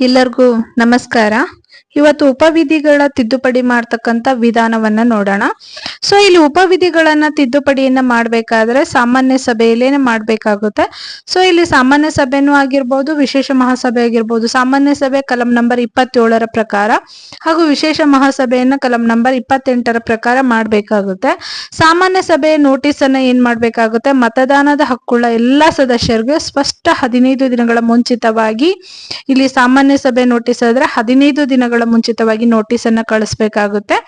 ಎಲ್ಲರಿಗೂ ನಮಸ್ಕಾರ. ಇವತ್ತು ಉಪವಿಧಿಗಳ ತಿದ್ದುಪಡಿ ಮಾಡ್ತಕ್ಕಂತ ವಿಧಾನವನ್ನ ನೋಡೋಣ. ಸೊ ಇಲ್ಲಿ ಉಪವಿಧಿಗಳನ್ನ ತಿದ್ದುಪಡಿಯನ್ನ ಮಾಡ್ಬೇಕಾದ್ರೆ ಸಾಮಾನ್ಯ ಸಭೆಯಲ್ಲೇನೆ ಮಾಡ್ಬೇಕಾಗುತ್ತೆ. ಸೊ ಇಲ್ಲಿ ಸಾಮಾನ್ಯ ಸಭೆನೂ ಆಗಿರ್ಬೋದು, ವಿಶೇಷ ಮಹಾಸಭೆ ಆಗಿರ್ಬೋದು. ಸಾಮಾನ್ಯ ಸಭೆ ಕಲಂ ನಂಬರ್ ಇಪ್ಪತ್ತೇಳರ ಪ್ರಕಾರ ಹಾಗೂ ವಿಶೇಷ ಮಹಾಸಭೆಯನ್ನ ಕಲಂ ನಂಬರ್ ಇಪ್ಪತ್ತೆಂಟರ ಪ್ರಕಾರ ಮಾಡ್ಬೇಕಾಗುತ್ತೆ. ಸಾಮಾನ್ಯ ಸಭೆ ನೋಟಿಸ್ ಅನ್ನ ಏನ್ ಮಾಡ್ಬೇಕಾಗುತ್ತೆ? ಮತದಾನದ ಹಕ್ಕುಳ್ಳ ಎಲ್ಲಾ ಸದಸ್ಯರಿಗೆ ಸ್ಪಷ್ಟ ಹದಿನೈದು ದಿನಗಳ ಮುಂಚಿತವಾಗಿ ಇಲ್ಲಿ ಸಾಮಾನ್ಯ ಸಭೆ ನೋಟಿಸ್ ಆದ್ರೆ ಹದಿನೈದು ದಿನಗಳ ಮುಂಚಿತವಾಗಿ ನೋಟಿಸ್ ಅನ್ನ ಕಳಿಸ್ಬೇಕಾಗುತ್ತೆ.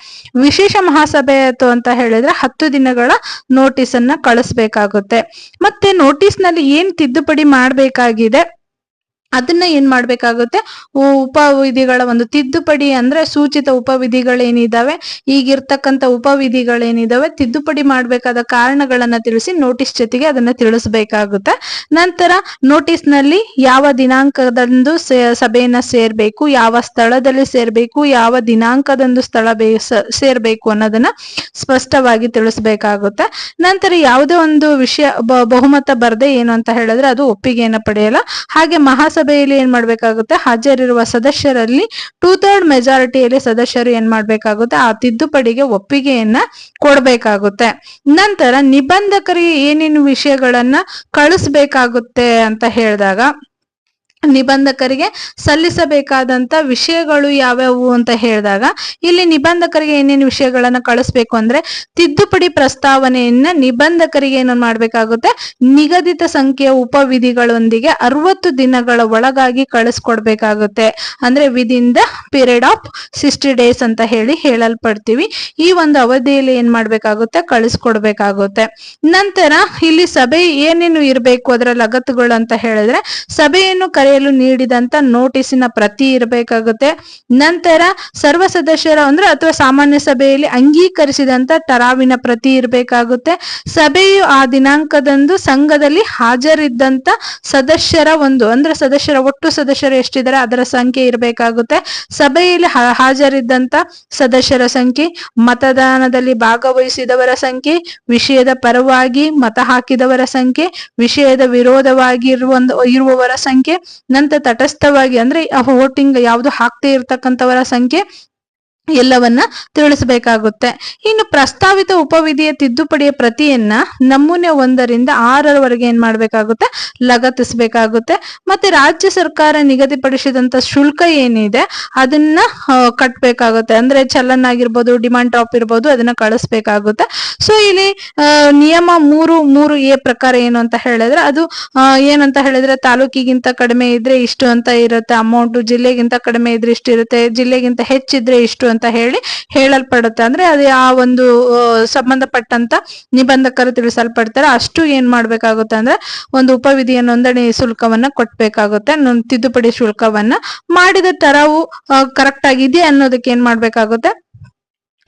ವಿಶೇಷ ಮಹಾಸಭೆ ಅಂತ ಹೇಳಿದ್ರೆ ಹತ್ತು ದಿನಗಳ ನೋಟಿಸ್ ಅನ್ನ ಕಳಿಸ್ಬೇಕಾಗುತ್ತೆ. ಮತ್ತೆ ನೋಟಿಸ್ನಲ್ಲಿ ಏನ್ ತಿದ್ದುಪಡಿ ಮಾಡ್ಬೇಕಾಗಿದೆ? ಅದನ್ನ ಏನ್ ಮಾಡ್ಬೇಕಾಗುತ್ತೆ? ಉಪವಿಧಿಗಳ ಒಂದು ತಿದ್ದುಪಡಿ ಅಂದ್ರೆ ಸೂಚಿತ ಉಪವಿಧಿಗಳೇನಿದಾವೆ, ಈಗಿರ್ತಕ್ಕಂಥ ಉಪವಿಧಿಗಳೇನಿದಾವೆ ತಿದ್ದುಪಡಿ ಮಾಡ್ಬೇಕಾದ ಕಾರಣಗಳನ್ನ ತಿಳಿಸಿ ನೋಟಿಸ್ ಜೊತೆಗೆ ಅದನ್ನ ತಿಳಿಸ್ಬೇಕಾಗುತ್ತೆ. ನಂತರ ನೋಟಿಸ್ನಲ್ಲಿ ಯಾವ ದಿನಾಂಕದಂದು ಸಭೆಯನ್ನ ಸೇರ್ಬೇಕು, ಯಾವ ಸ್ಥಳದಲ್ಲಿ ಸೇರ್ಬೇಕು, ಯಾವ ದಿನಾಂಕದಂದು ಸ್ಥಳ ಬೇ ಸೇರ್ಬೇಕು ಅನ್ನೋದನ್ನ ಸ್ಪಷ್ಟವಾಗಿ ತಿಳಿಸ್ಬೇಕಾಗುತ್ತೆ. ನಂತರ ಯಾವುದೇ ಒಂದು ವಿಷಯ, ಬಹುಮತ ಬರದೆ ಏನು ಅಂತ ಹೇಳಿದ್ರೆ ಅದು ಒಪ್ಪಿಗೆಯನ್ನ ಪಡೆಯಲ್ಲ. ಹಾಗೆ ಮಹಾಸಭೆಯಲ್ಲಿ ಏನ್ ಮಾಡ್ಬೇಕಾಗುತ್ತೆ? ಹಾಜರಿರುವ ಸದಸ್ಯರಲ್ಲಿ ಟೂ ಥರ್ಡ್ ಮೆಜಾರಿಟಿಯಲ್ಲಿ ಸದಸ್ಯರು ಏನ್ ಮಾಡ್ಬೇಕಾಗುತ್ತೆ? ಆ ತಿದ್ದುಪಡಿಗೆ ಒಪ್ಪಿಗೆಯನ್ನ ಕೊಡ್ಬೇಕಾಗುತ್ತೆ. ನಂತರ ನಿಬಂಧಕರಿಗೆ ಏನೇನು ವಿಷಯಗಳನ್ನ ಕಳಿಸ್ಬೇಕಾಗುತ್ತೆ ಅಂತ ಹೇಳಿದಾಗ ನಿಬಂಧಕರಿಗೆ ಸಲ್ಲಿಸಬೇಕಾದಂತ ವಿಷಯಗಳು ಯಾವ್ಯಾವು ಅಂತ ಹೇಳಿದಾಗ, ಇಲ್ಲಿ ನಿಬಂಧಕರಿಗೆ ಏನೇನು ವಿಷಯಗಳನ್ನ ಕಳಿಸ್ಬೇಕು ಅಂದ್ರೆ, ತಿದ್ದುಪಡಿ ಪ್ರಸ್ತಾವನೆಯನ್ನ ನಿಬಂಧಕರಿಗೆ ಏನು ಮಾಡ್ಬೇಕಾಗುತ್ತೆ, ನಿಗದಿತ ಸಂಖ್ಯೆಯ ಉಪವಿಧಿಗಳೊಂದಿಗೆ ಅರವತ್ತು ದಿನಗಳ ಒಳಗಾಗಿ ಕಳಿಸ್ಕೊಡ್ಬೇಕಾಗುತ್ತೆ. ಅಂದ್ರೆ within the period of sixty days ಅಂತ ಹೇಳಿ ಹೇಳಲ್ಪಡ್ತೀವಿ. ಈ ಒಂದು ಅವಧಿಯಲ್ಲಿ ಏನ್ ಮಾಡ್ಬೇಕಾಗುತ್ತೆ, ಕಳಿಸ್ಕೊಡ್ಬೇಕಾಗುತ್ತೆ. ನಂತರ ಇಲ್ಲಿ ಸಭೆ ಏನೇನು ಇರಬೇಕು ಅದರ ಲಗತ್ತುಗಳು ಅಂತ ಹೇಳಿದ್ರೆ, ಸಭೆಯನ್ನು ಕರೆಯಲು ನೀಡಿದಂತ ನೋಟಿಸಿನ ಪ್ರತಿ ಇರಬೇಕಾಗುತ್ತೆ. ನಂತರ ಸರ್ವ ಸದಸ್ಯರ ಅಂದ್ರೆ ಅಥವಾ ಸಾಮಾನ್ಯ ಸಭೆಯಲ್ಲಿ ಅಂಗೀಕರಿಸಿದಂತ ಟರಾವಿನ ಪ್ರತಿ ಇರಬೇಕಾಗುತ್ತೆ. ಸಭೆಯು ಆ ದಿನಾಂಕದಂದು ಸಂಘದಲ್ಲಿ ಹಾಜರಿದ್ದಂತ ಸದಸ್ಯರ ಒಂದು, ಅಂದ್ರೆ ಸದಸ್ಯರ ಒಟ್ಟು ಸದಸ್ಯರು ಎಷ್ಟಿದ್ದಾರೆ ಅದರ ಸಂಖ್ಯೆ ಇರಬೇಕಾಗುತ್ತೆ. ಸಭೆಯಲ್ಲಿ ಹಾಜರಿದ್ದಂತ ಸದಸ್ಯರ ಸಂಖ್ಯೆ, ಮತದಾನದಲ್ಲಿ ಭಾಗವಹಿಸಿದವರ ಸಂಖ್ಯೆ, ವಿಷಯದ ಪರವಾಗಿ ಮತ ಹಾಕಿದವರ ಸಂಖ್ಯೆ, ವಿಷಯದ ವಿರೋಧವಾಗಿ ಇರುವ ಇರುವವರ ಸಂಖ್ಯೆ ನಂತರ ತಟಸ್ಥವಾಗಿ ಅಂದ್ರೆ ಆ ವೋಟಿಂಗ್ ಯಾವ್ದು ಹಾಕ್ತೇ ಇರ್ತಕ್ಕಂಥವರ ಸಂಖ್ಯೆ ಎಲ್ಲವನ್ನ ತಿಳಿಸಬೇಕಾಗುತ್ತೆ. ಇನ್ನು ಪ್ರಸ್ತಾವಿತ ಉಪವಿಧಿಯ ತಿದ್ದುಪಡಿಯ ಪ್ರತಿಯನ್ನ ನಮೂನೆ ಒಂದರಿಂದ ಆರರವರೆಗೆ ಏನ್ ಮಾಡ್ಬೇಕಾಗುತ್ತೆ? ಲಗತ್ತಿಸಬೇಕಾಗುತ್ತೆ. ಮತ್ತೆ ರಾಜ್ಯ ಸರ್ಕಾರ ನಿಗದಿಪಡಿಸಿದಂತ ಶುಲ್ಕ ಏನಿದೆ, ಅದನ್ನ ಕಟ್ಬೇಕಾಗುತ್ತೆ. ಅಂದ್ರೆ ಚಲನ್ ಆಗಿರ್ಬೋದು ಡಿಮಾಂಡ್ ಡ್ರಾಪ್ ಇರ್ಬೋದು, ಅದನ್ನ ಕಳಿಸ್ಬೇಕಾಗುತ್ತೆ. ಸೊ ಇಲ್ಲಿ ನಿಯಮ ಮೂರು ಮೂರು ಎ ಪ್ರಕಾರ ಏನು ಅಂತ ಹೇಳಿದ್ರೆ, ಅದು ಏನಂತ ಹೇಳಿದ್ರೆ ತಾಲೂಕಿಗಿಂತ ಕಡಿಮೆ ಇದ್ರೆ ಇಷ್ಟು ಅಂತ ಇರುತ್ತೆ, ಅಮೌಂಟ್ ಜಿಲ್ಲೆಗಿಂತ ಕಡಿಮೆ ಇದ್ರೆ ಇಷ್ಟು ಇರುತ್ತೆ, ಜಿಲ್ಲೆಗಿಂತ ಹೆಚ್ಚಿದ್ರೆ ಇಷ್ಟು ಅಂತ ಹೇಳಿ ಹೇಳಲ್ಪಡುತ್ತೆ. ಅಂದ್ರೆ ಅದು ಆ ಒಂದು ಸಂಬಂಧಪಟ್ಟಂತ ನಿಬಂಧಕರು ತಿಳಿಸಲ್ಪಡ್ತಾರೆ. ಅಷ್ಟು ಏನ್ ಮಾಡ್ಬೇಕಾಗುತ್ತೆ ಅಂದ್ರೆ ಒಂದು ಉಪವಿಧಿಯ ನೋಂದಣಿ ಶುಲ್ಕವನ್ನ ಕೊಟ್ಬೇಕಾಗುತ್ತೆ. ತಿದ್ದುಪಡಿ ಶುಲ್ಕವನ್ನ ಮಾಡಿದ ತರವು ಕರೆಕ್ಟ್ ಆಗಿದೆಯಾ ಅನ್ನೋದಕ್ಕೆ ಏನ್ ಮಾಡ್ಬೇಕಾಗುತ್ತೆ?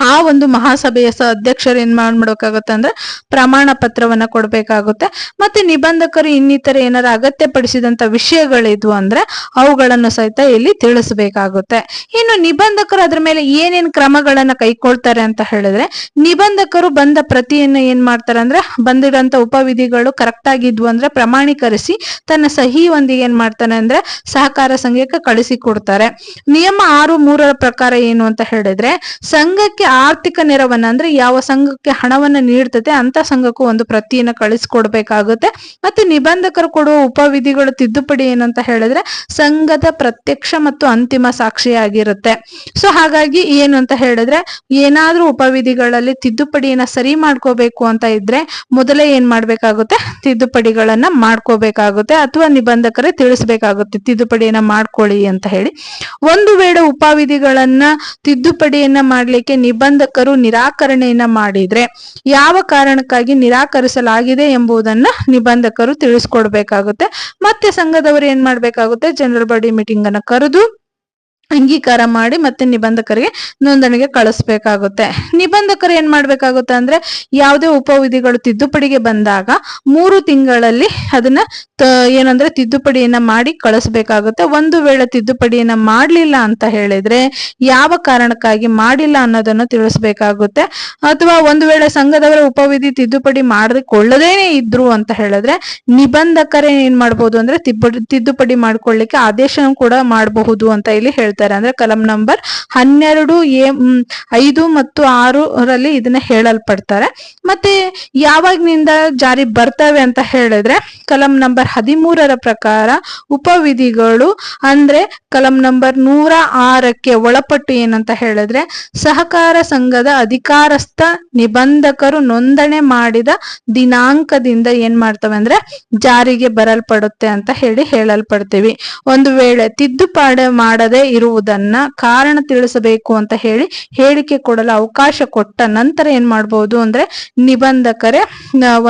ಆ ಒಂದು ಮಹಾಸಭೆಯ ಅಧ್ಯಕ್ಷರು ಏನ್ ಮಾಡ್ಬೇಕಾಗುತ್ತೆ ಅಂದ್ರೆ ಪ್ರಮಾಣ ಪತ್ರವನ್ನ ಕೊಡ್ಬೇಕಾಗುತ್ತೆ. ಮತ್ತೆ ನಿಬಂಧಕರು ಇನ್ನಿತರ ಏನಾರ ಅಗತ್ಯ ಪಡಿಸಿದಂತ ವಿಷಯಗಳಿದ್ವು ಅಂದ್ರೆ ಅವುಗಳನ್ನು ಸಹಿತ ಇಲ್ಲಿ ತಿಳಿಸಬೇಕಾಗುತ್ತೆ. ಇನ್ನು ನಿಬಂಧಕರು ಅದ್ರ ಮೇಲೆ ಏನೇನ್ ಕ್ರಮಗಳನ್ನ ಕೈಕೊಳ್ತಾರೆ ಅಂತ ಹೇಳಿದ್ರೆ, ನಿಬಂಧಕರು ಬಂದ ಪ್ರತಿಯನ್ನ ಏನ್ ಮಾಡ್ತಾರೆ ಅಂದ್ರೆ ಬಂದಿರೋಂತ ಉಪವಿಧಿಗಳು ಕರೆಕ್ಟ್ ಆಗಿದ್ವು ಅಂದ್ರೆ ಪ್ರಮಾಣೀಕರಿಸಿ ತನ್ನ ಸಹಿ ಒಂದಿಗೆ ಏನ್ ಮಾಡ್ತಾನೆ ಅಂದ್ರೆ ಸಹಕಾರ ಸಂಘಕ್ಕೆ ಕಳಿಸಿ ಕೊಡ್ತಾರೆ. ನಿಯಮ ಆರು ಮೂರರ ಪ್ರಕಾರ ಏನು ಅಂತ ಹೇಳಿದ್ರೆ, ಸಂಘಕ್ಕೆ ಆರ್ಥಿಕ ನೆರವನ್ನ ಅಂದ್ರೆ ಯಾವ ಸಂಘಕ್ಕೆ ಹಣವನ್ನ ನೀಡ್ತದೆ ಅಂತ ಸಂಘಕ್ಕೂ ಒಂದು ಪ್ರತಿಯನ್ನ ಕಳಿಸ್ಕೊಡ್ಬೇಕಾಗುತ್ತೆ. ಮತ್ತೆ ನಿಬಂಧಕರು ಕೊಡುವ ಉಪವಿಧಿಗಳ ತಿದ್ದುಪಡಿ ಏನಂತ ಹೇಳಿದ್ರೆ ಸಂಘದ ಪ್ರತ್ಯಕ್ಷ ಮತ್ತು ಅಂತಿಮ ಸಾಕ್ಷಿಯಾಗಿರುತ್ತೆ. ಸೊ ಹಾಗಾಗಿ ಏನು ಅಂತ ಹೇಳಿದ್ರೆ ಏನಾದ್ರೂ ಉಪವಿಧಿಗಳಲ್ಲಿ ತಿದ್ದುಪಡಿಯನ್ನ ಸರಿ ಮಾಡ್ಕೋಬೇಕು ಅಂತ ಇದ್ರೆ ಮೊದಲೇ ಏನ್ ಮಾಡ್ಬೇಕಾಗುತ್ತೆ? ತಿದ್ದುಪಡಿಗಳನ್ನ ಮಾಡ್ಕೋಬೇಕಾಗುತ್ತೆ ಅಥವಾ ನಿಬಂಧಕರೇ ತಿಳಿಸ್ಬೇಕಾಗುತ್ತೆ ತಿದ್ದುಪಡಿಯನ್ನ ಮಾಡ್ಕೊಳ್ಳಿ ಅಂತ ಹೇಳಿ. ಒಂದು ವೇಳೆ ಉಪವಿಧಿಗಳನ್ನ ತಿದ್ದುಪಡಿಯನ್ನ ಮಾಡ್ಲಿಕ್ಕೆ ನಿಬಂಧಕರು ನಿರಾಕರಣೆಯನ್ನ ಮಾಡಿದ್ರೆ ಯಾವ ಕಾರಣಕ್ಕಾಗಿ ನಿರಾಕರಿಸಲಾಗಿದೆ ಎಂಬುದನ್ನ ನಿಬಂಧಕರು ತಿಳಿಸ್ಕೊಡ್ಬೇಕಾಗುತ್ತೆ. ಮತ್ತೆ ಸಂಘದವರು ಏನ್ ಮಾಡ್ಬೇಕಾಗುತ್ತೆ? ಜನರಲ್ ಬಾಡಿ ಮೀಟಿಂಗ್ ಅನ್ನ ಕರೆದು ಅಂಗೀಕಾರ ಮಾಡಿ ಮತ್ತೆ ನಿಬಂಧಕರಿಗೆ ನೋಂದಣಿಗೆ ಕಳಿಸ್ಬೇಕಾಗುತ್ತೆ. ನಿಬಂಧಕರು ಏನ್ ಮಾಡ್ಬೇಕಾಗುತ್ತೆ ಅಂದ್ರೆ ಯಾವುದೇ ಉಪವಿಧಿಗಳು ತಿದ್ದುಪಡಿಗೆ ಬಂದಾಗ ಮೂರು ತಿಂಗಳಲ್ಲಿ ಅದನ್ನ ಏನಂದ್ರೆ ತಿದ್ದುಪಡಿಯನ್ನ ಮಾಡಿ ಕಳಿಸ್ಬೇಕಾಗುತ್ತೆ. ಒಂದು ವೇಳೆ ತಿದ್ದುಪಡಿಯನ್ನ ಮಾಡ್ಲಿಲ್ಲ ಅಂತ ಹೇಳಿದ್ರೆ ಯಾವ ಕಾರಣಕ್ಕಾಗಿ ಮಾಡಿಲ್ಲ ಅನ್ನೋದನ್ನು ತಿಳಿಸ್ಬೇಕಾಗುತ್ತೆ. ಅಥವಾ ಒಂದು ವೇಳೆ ಸಂಘದವರ ಉಪವಿಧಿ ತಿದ್ದುಪಡಿ ಮಾಡಿಕೊಳ್ಳದೇನೆ ಇದ್ರು ಅಂತ ಹೇಳಿದ್ರೆ ನಿಬಂಧಕರೇ ಏನ್ ಮಾಡ್ಬೋದು ಅಂದ್ರೆ ತಿದ್ದುಪಡಿ ಮಾಡ್ಕೊಳ್ಳಿಕ್ಕೆ ಆದೇಶ ಕೂಡ ಮಾಡಬಹುದು ಅಂತ ಇಲ್ಲಿ ಹೇಳ್ತಾರೆ ಅಂದ್ರೆ ಕಲಂ ನಂಬರ್ ಹನ್ನೆರಡು ಎ ಐದು ಮತ್ತು ಆರು ರಲ್ಲಿ ಇದನ್ನ ಹೇಳಲ್ಪಡ್ತಾರೆ. ಮತ್ತೆ ಯಾವಾಗಿನಿಂದ ಜಾರಿ ಬರ್ತವೆ ಅಂತ ಹೇಳಿದ್ರೆ ಕಲಂ ನಂಬರ್ ಹದಿಮೂರರ ಪ್ರಕಾರ ಉಪವಿಧಿಗಳು ಅಂದ್ರೆ ಕಲಂ ನಂಬರ್ ನೂರ ಆರಕ್ಕೆ ಒಳಪಟ್ಟು ಏನಂತ ಹೇಳಿದ್ರೆ ಸಹಕಾರ ಸಂಘದ ಅಧಿಕಾರಸ್ಥ ನಿಬಂಧಕರು ನೋಂದಣಿ ಮಾಡಿದ ದಿನಾಂಕದಿಂದ ಏನ್ ಮಾಡ್ತವೆ ಅಂದ್ರೆ ಜಾರಿಗೆ ಬರಲ್ಪಡುತ್ತೆ ಅಂತ ಹೇಳಿ ಹೇಳಲ್ಪಡ್ತೀವಿ. ಒಂದು ವೇಳೆ ತಿದ್ದುಪಾಡು ಮಾಡದೇ ಇರುವುದನ್ನ ಕಾರಣ ತಿಳಿಸಬೇಕು ಅಂತ ಹೇಳಿ ಹೇಳಿಕೆ ಕೊಡಲು ಅವಕಾಶ ಕೊಟ್ಟ ನಂತರ ಏನ್ ಮಾಡ್ಬೋದು ಅಂದ್ರೆ ನಿಬಂಧಕರೇ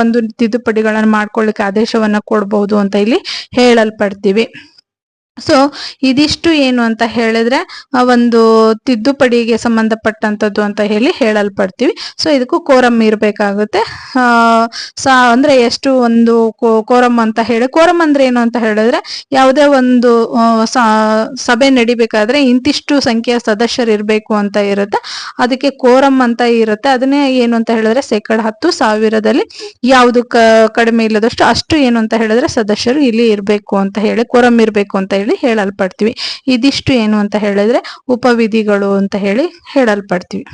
ಒಂದು ತಿದ್ದುಪಡಿಗಳನ್ನು ಮಾಡ್ಕೊಳ್ಳಿಕ್ಕೆ ಆದೇಶವನ್ನ ಕೊಡಬಹುದು ಅಂತ ಇಲ್ಲಿ ಹೇಳಲ್ಪಡ್ತೀವಿ. ಸೊ ಇದಿಷ್ಟು ಏನು ಅಂತ ಹೇಳಿದ್ರೆ ಒಂದು ತಿದ್ದುಪಡಿಗೆ ಸಂಬಂಧಪಟ್ಟಂತದ್ದು ಅಂತ ಹೇಳಿ ಹೇಳಲ್ಪಡ್ತೀವಿ. ಸೊ ಇದಕ್ಕೂ ಕೋರಮ್ ಇರಬೇಕಾಗುತ್ತೆ. ಆ, ಸಾ, ಅಂದ್ರೆ ಎಷ್ಟು ಒಂದು ಕೋರಮ್ ಅಂತ ಹೇಳಿ ಕೋರಮ್ ಅಂದ್ರೆ ಏನು ಅಂತ ಹೇಳಿದ್ರೆ, ಯಾವುದೇ ಒಂದು ಸಭೆ ನಡಿಬೇಕಾದ್ರೆ ಇಂತಿಷ್ಟು ಸಂಖ್ಯೆಯ ಸದಸ್ಯರು ಇರಬೇಕು ಅಂತ ಇರುತ್ತೆ. ಅದಕ್ಕೆ ಕೋರಮ್ ಅಂತ ಇರುತ್ತೆ. ಅದನ್ನೇ ಏನು ಅಂತ ಹೇಳಿದ್ರೆ, ಶೇಕಡ ಹತ್ತು ಸಾವಿರದಲ್ಲಿ ಯಾವುದು ಕಡಿಮೆ ಇಲ್ಲದಷ್ಟು ಅಷ್ಟು ಏನು ಅಂತ ಹೇಳಿದ್ರೆ, ಸದಸ್ಯರು ಇಲ್ಲಿ ಇರಬೇಕು ಅಂತ ಹೇಳಿ ಕೋರಮ್ ಇರಬೇಕು ಅಂತ ಹೇಳಿ ಹೇಳಲ್ಪಡ್ತೀವಿ. ಇದಿಷ್ಟು ಏನು ಅಂತ ಹೇಳಿದ್ರೆ ಉಪವಿಧಿಗಳು ಅಂತ ಹೇಳಿ ಹೇಳಲ್ಪಡ್ತೀವಿ.